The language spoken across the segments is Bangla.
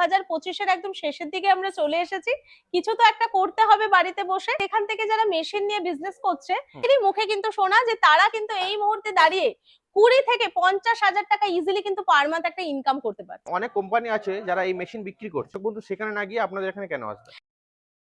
হাজার পঁচিশের একদম শেষের দিকে আমরা চলে এসেছি। কিছু তো একটা করতে হবে বাড়িতে বসে। এখান থেকে যারা মেশিন নিয়ে বিজনেস করছে তিনি মুখে কিন্তু শোনা যে তারা কিন্তু এই মুহূর্তে দাঁড়িয়ে কুড়ি থেকে পঞ্চাশ হাজার টাকা ইজিলি কিন্তু পার মান্থ একটা ইনকাম করতে পারে অনেক কোম্পানি আছে যারা এই মেশিন বিক্রি করছে। কিন্তু সেখানে না গিয়ে আপনাদের এখানে কেন আসবে?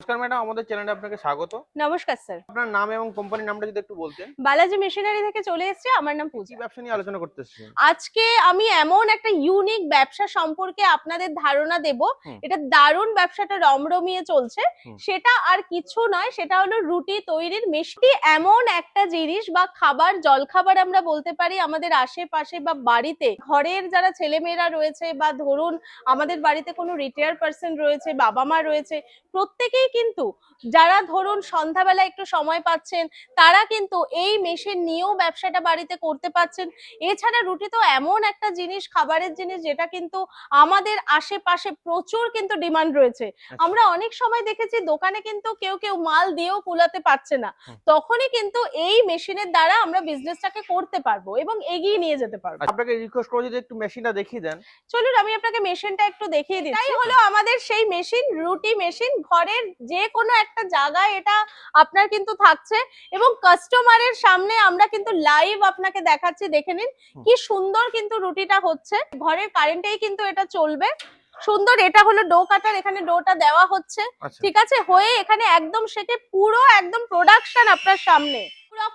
নমস্কার ম্যাডাম আমাদের চ্যানেলে আপনাকে স্বাগত। নমস্কার স্যার। আপনার নাম এবং কোম্পানির নামটা যদি একটু বলতেন। বালাজি মেশিনারি থেকে চলে এসেছি আমার নাম পূজা। ব্যবসা নিয়ে আলোচনা করতে এসেছেন? আজকে আমি এমন একটা ইউনিক ব্যবসা সম্পর্কে আপনাদের ধারণা দেব। এটা দারুণ ব্যবসাটা রমরমিয়ে চলছে। সেটা আর কিছু নয় সেটা হলো রুটি তৈরির মেশিন এমন একটা জিনিস বা খাবার জলখাবার আমরা বলতে পারি আমাদের আশেপাশে বা বাড়িতে। ঘরের যারা ছেলেমেয়েরা রয়েছে বা ধরুন আমাদের বাড়িতে কোনো রিটায়ার পার্সন রয়েছে বাবা মা রয়েছে প্রত্যেকেই কিন্তু যারা ধরুন সন্ধ্যাবেলা একটু সময় পাচ্ছেন তারা কিন্তু এই মেশিন নিয়েও ব্যবসাটা বাড়িতে করতে পারছেন এছাড়া রুটি তো এমন একটা জিনিস খাবারের জিনিস যেটা কিন্তু আমাদের আশেপাশে প্রচুর কিন্তু ডিমান্ড রয়েছে। আমরা অনেক সময় দেখেছি দোকানে কিন্তু কেউ কেউ মাল দিয়েও কুলাতে পারছে না। তখনই কিন্তু এই মেশিনের দ্বারা আমরা বিজনেসটাকে করতে পারব এবং এগিয়ে নিয়ে যেতে পারব। আপনাকে রিকোয়েস্ট করব যদি একটু মেশিনটা দেখিয়ে দেন। চলুন আমি আপনাকে মেশিনটা একটু দেখিয়ে দিই তাই হলো আমাদের সেই মেশিন রুটি মেশিন ঘরের যে কোনো একটা জায়গায় এটা আপনার কিন্তু থাকছে এবং কাস্টমারের সামনে আমরা কিন্তু লাইভ আপনাকে দেখাচ্ছি দেখে নিন কি সুন্দর কিন্তু রুটিটা হচ্ছে। ঘরের কারেন্টেই কিন্তু এটা চলবে। সুন্দর এটা হলো ডো কাটার এখানে ডোটা দেওয়া হচ্ছে। আচ্ছা। ঠিক আছে? হয়ে এখানে একদম সেটে পুরো একদম প্রোডাকশন আপনার সামনে।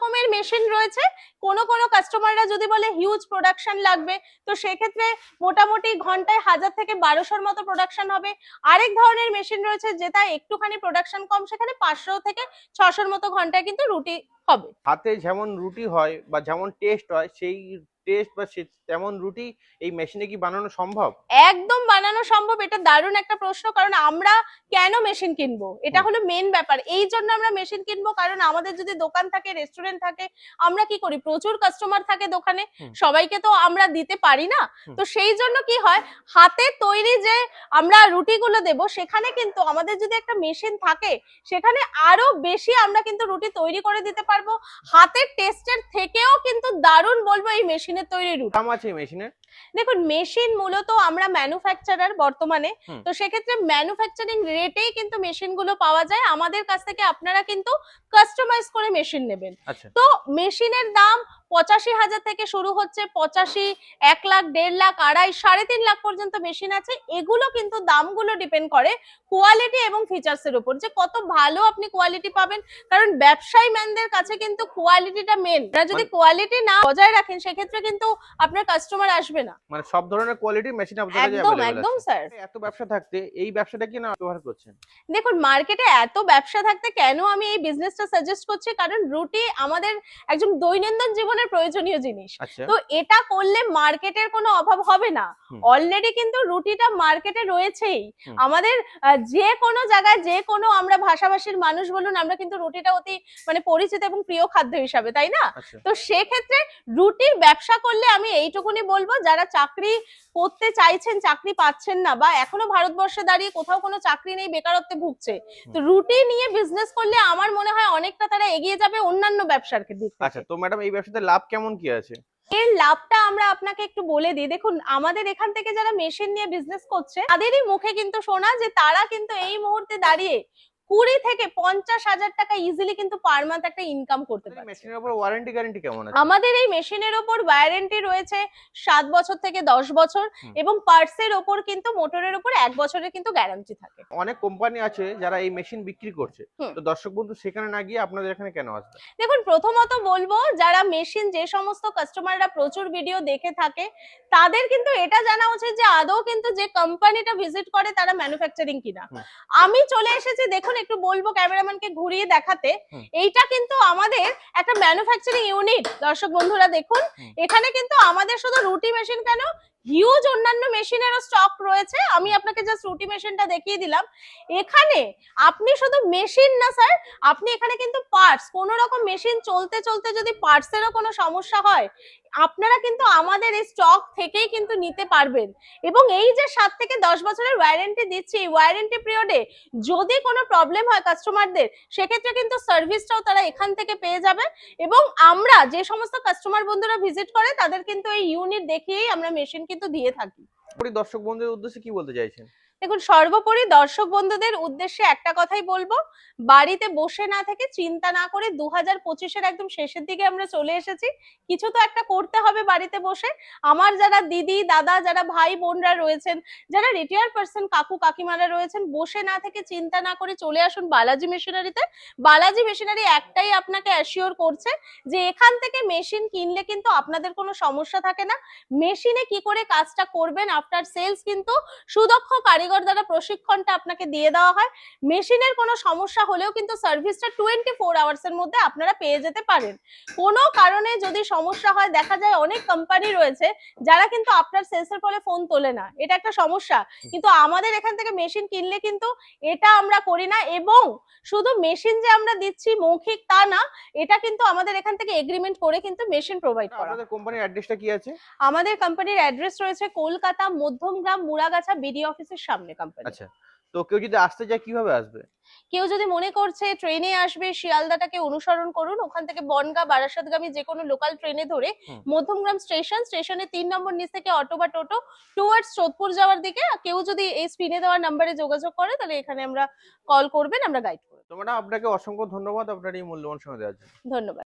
রকমের মেশিন রয়েছে। কোন কোন কাস্টমাররা যদি বলে হিউজ প্রোডাকশন লাগবে, তো সেক্ষেত্রে মোটামুটি ঘন্টায় হাজার থেকে বারোশোর মতো প্রোডাকশন হবে। আরেক ধরনের মেশিন রয়েছে যেটা একটুখানি প্রোডাকশন কম, সেখানে পাঁচশো থেকে ছশোর মতো ঘন্টায় কিন্তু রুটি হবে। হাতে যেমন রুটি হয় বা যেমন টেস্ট হয়, সেই টেস্ট বা তেমন রুটি এই মেশিনে কি বানানো সম্ভব? একদম বানানো সম্ভব এটা দারুণ একটা প্রশ্ন কারণ আমরা কেন মেশিন কিনবো? এটা হলো মেন ব্যাপার। এই জন্য আমরা মেশিন কিনবো কারণ আমাদের যদি দোকান থাকে রেস্টুরেন্ট থাকে আমরা কি করি? প্রচুর কাস্টমার থাকে দোকানে সবাইকে তো আমরা দিতে পারি না। তো সেই জন্য কি হয় হাতে তৈরি যে আমরা রুটিগুলো দেব সেখানে কিন্তু আমাদের যদি একটা মেশিন থাকে সেখানে আরও বেশি আমরা কিন্তু রুটি তৈরি করে দিতে পারব। হাতের টেস্টের কিন্তু দারুণ বলব এই মেশিনের তৈরি রুটি দাম আছে মেশিনের? দেখুন মেশিন মূলত আমরা ম্যানুফ্যাকচারার বর্তমানে তো সেক্ষেত্রে ম্যানুফ্যাকচারিং রেটেই কিন্তু মেশিনগুলো পাওয়া যায়। আমাদের কাছ থেকে আপনারা কিন্তু কাস্টমাইজ করে মেশিন নেবেন। আচ্ছা। তো মেশিনের দাম পঁচাশি হাজার থেকে শুরু হচ্ছে পঁচাশি এক লাখ দেড় লাখ আড়াই সাড়ে তিন লাখ পর্যন্ত মেশিন আছে। এগুলো কিন্তু দামগুলো ডিপেন্ড করে কোয়ালিটি এবং ফিচার্স এর উপর। যে কত ভালো আপনি কোয়ালিটি পাবেন কারণ ব্যবসায়ী ম্যানদের কাছে কিন্তু কোয়ালিটিটা মেন যদি মানে- কোয়ালিটি না বজায় রাখেন সেক্ষেত্রে কিন্তু আপনার কাস্টমার আসবে না। মানে সব ধরনের কোয়ালিটির মেশিন একদম একদম স্যার এত ব্যবসা থাকতে এই ব্যবসাটা কি না ব্যবহার করছেন? দেখুন মার্কেটে এত ব্যবসা থাকতে কেন আমি এই বিজনেসটা সাজেস্ট করছি? কারণ রুটি আমাদের একজন দৈনন্দিন জীবনের প্রয়োজনীয় জিনিস। আচ্ছা। তো এটা করলে মার্কেটের কোনো অভাব হবে না। অলরেডি কিন্তু রুটিটা মার্কেটে রয়েছেই। আমাদের যে কোনো জায়গায় যে কোনো আমরা ভাষাভাষীর মানুষ বলুন আমরা কিন্তু রুটিটা অতি মানে পরিচিত এবং প্রিয় খাদ্য হিসাবে তাই না? আচ্ছা। তো সেক্ষেত্রে রুটির ব্যবসা করলে আমি এইটুকুনি বলব যারা চাকরি করতে চাইছেন চাকরি পাচ্ছেন না বা এখনও ভারতবর্ষে দাঁড়িয়ে কোথাও কোনো চাকরি নেই বেকারত্বে ভুগছে তো রুটি নিয়ে বিজনেস করলে আমার মনে হয় অনেকটা তারা এগিয়ে যাবে অন্যান্য ব্যবসার দিক আচ্ছা তো ম্যাডাম এই ব্যবসাতে লাভ কেমন কি আছে? এর লাভটা আমরা আপনাকে একটু বলে দিই। দেখুন, আমাদের এখান থেকে যারা মেশিন নিয়ে বিজনেস করছে, তাদেরই মুখে কিন্তু শোনা যে তারা কিন্তু এই মুহূর্তে দাঁড়িয়ে কুড়ি থেকে পঞ্চাশ হাজার টাকা ইজিলি কিন্তু পার মান্থ একটা ইনকাম করতে পারছে। মেশিনের উপর ওয়ারেন্টি গ্যারান্টি কেমন আছে? আমাদের এই মেশিনের ওপর ওয়ারেন্টি রয়েছে সাত বছর থেকে দশ বছর। এবং পার্টসের ওপর কিন্তু মোটরের ওপর এক বছরের কিন্তু গ্যারান্টি থাকে। অনেক কোম্পানি আছে যারা এই মেশিন বিক্রি করছে। তো দর্শক বন্ধু সেখানে না গিয়ে আপনাদের এখানে কেন আসবে? দেখুন প্রথমত বলব যারা মেশিন যে সমস্ত কাস্টমাররা প্রচুর ভিডিও দেখে থাকে তাদের কিন্তু এটা জানা উচিত যে আদৌ কিন্তু যে কোম্পানিটা ভিজিট করে তারা ম্যানুফ্যাকচারিং কিনা। আমি চলে এসেছি দেখুন একটু বলব ক্যামেরাম্যানকে ঘুরিয়ে দেখাতে এইটা কিন্তু আমাদের একটা ম্যানুফ্যাকচারিং ইউনিট দর্শক বন্ধুরা দেখুন এখানে কিন্তু আমাদের শুধু রুটি মেশিন কেন? হিউজ অন্যান্য মেশিনেরও স্টক রয়েছে। আমি আপনাকে জাস্ট রুটি মেশিনটা দেখিয়ে দিলাম। এখানে আপনি শুধু মেশিন না স্যার আপনি এখানে কিন্তু পার্টস কোন রকম মেশিন চলতে চলতে যদি পার্টসেরও কোনো সমস্যা হয়, আপনারা কিন্তু আমাদের এই স্টক থেকেই কিন্তু নিতে পারবেন। এবং এই যে সাত থেকে দশ বছরের ওয়ারেন্টি দিচ্ছি, এই ওয়ারেন্টি পিরিয়ডে যদি কোনো প্রবলেম হয় কাস্টমারদের সেক্ষেত্রে কিন্তু সার্ভিসটাও তারা এখান থেকে পেয়ে যাবে। এবং আমরা যে সমস্ত কাস্টমার বন্ধুরা ভিজিট করে, তাদের কিন্তু এই ইউনিট দেখিয়েই আমরা মেশিন কিন্তু দিয়ে থাকি। দর্শক বন্ধুদের উদ্দেশ্যে কি বলতে চাইছেন? দেখুন, সর্বোপরি দর্শক বন্ধুদের উদ্দেশ্যে একটা কথাই বলব, বাড়িতে বসে না থেকে চিন্তা না করে দু হাজার পঁচিশের একদম শেষের দিকে আমরা চলে এসেছি। কিছু তো একটা করতে হবে বাড়িতে বসে। আমার যারা দিদি, দাদা, যারা ভাই, বোনরা রয়েছেন, যারা রিটায়ার পার্সন কাকু, কাকিমারা রয়েছেন, বসে না থেকে চিন্তা না করে চলে আসুন বালাজি মেশিনারিতে। বালাজি মেশিনারি একটাই আপনাকে অ্যাসিওর করছে যে এখান থেকে মেশিন কিনলে কিন্তু আপনাদের কোনো সমস্যা থাকে না। মেশিনে কি করে কাজটা করবেন আফটার সেলস কিন্তু সুদক্ষ কারিগর দ্বারা প্রশিক্ষণটা আপনাকে দিয়ে দেওয়া হয়। মেশিনের কোনো সমস্যা হলেও কিন্তু সার্ভিসটা টোয়েন্টি ফোর আওয়ার্স এর মধ্যে আপনারা পেয়ে যেতে পারেন। কোনো কারণে যদি সমস্যা হয় দেখা যায় অনেক কোম্পানি রয়েছে যারা কিন্তু আপনার সেলসের ফলে ফোন তোলে না। এটা একটা সমস্যা। কিন্তু আমাদের এখান থেকে মেশিন কিনলে কিন্তু এটা আমরা করি না এবং শুধু মেশিন যে আমরা দিচ্ছি মৌখিক তা না এটা কিন্তু আমাদের এখান থেকে এগ্রিমেন্ট করে কিন্তু মেশিন প্রোভাইড করা। আপনাদের কোম্পানির অ্যাড্রেসটা কি আছে? আমাদের কোম্পানির অ্যাড্রেস রয়েছে কলকাতা মধ্যমগ্রাম মুড়াগাছা বিডি অফিসের সামনে। কোম্পানি আচ্ছা তো কেউ যদি আসতে চায় কীভাবে আসবে? কেউ যদি মনে করছে ট্রেনে আসবে শিয়ালদাটাকে অনুসরণ করুন ওখান থেকে বনগা বারাসাতগামী যে কোনো লোকাল ট্রেনে ধরে মধ্যমগ্রাম স্টেশন স্টেশনে তিন নম্বর নিচ থেকে অটো বা টোটো টুয়ার্ডস সোদপুর যাওয়ার দিকে। কেউ যদি এই স্ক্রিনে দেওয়া নাম্বারে যোগাযোগ করে তাহলে এখানে আমরা কল করবেন আমরা গাইড করব। তো ম্যাডাম আপনাকে অসংখ্য ধন্যবাদ আপনার এই মূল্যবান সময় দেওয়ার জন্য। ধন্যবাদ।